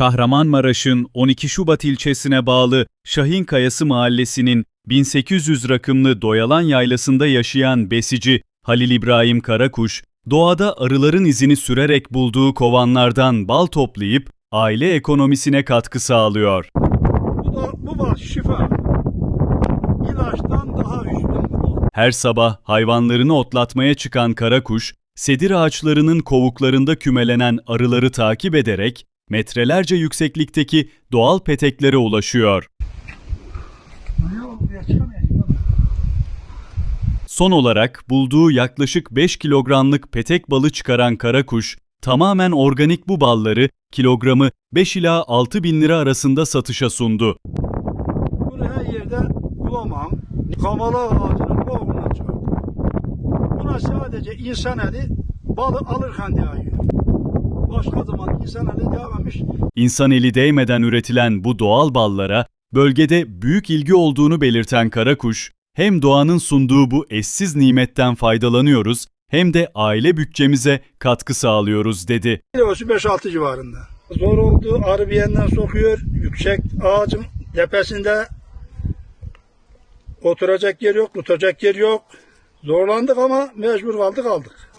Kahramanmaraş'ın 12 Şubat ilçesine bağlı Şahinkayası mahallesinin 1800 rakımlı Doyalan Yaylası'nda yaşayan besici Halil İbrahim Karakuş, doğada arıların izini sürerek bulduğu kovanlardan bal toplayıp aile ekonomisine katkı sağlıyor. Bu, da, bu bal şifa. İlaçtan daha üstün. Her sabah hayvanlarını otlatmaya çıkan karakuş, sedir ağaçlarının kovuklarında kümelenen arıları takip ederek metrelerce yükseklikteki doğal peteklere ulaşıyor. Son olarak bulduğu yaklaşık 5 kilogramlık petek balı çıkaran karakuş, tamamen organik bu balları kilogramı 5 ila 6 bin lira arasında satışa sundu. Bunu her yerde bulamam. Kamala ağacının kovuğundan çıkardım. Buna sadece insan eli balı alırken değiyor. İnsan eli değmemiş. İnsan eli değmeden üretilen bu doğal ballara bölgede büyük ilgi olduğunu belirten Karakuş, hem doğanın sunduğu bu eşsiz nimetten faydalanıyoruz hem de aile bütçemize katkı sağlıyoruz dedi. Kilosu 5-6 civarında. Zor oldu. Arı bir yandan sokuyor. Yüksek ağacın tepesinde oturacak yer yok, tutacak yer yok. Zorlandık ama mecbur kaldık aldık.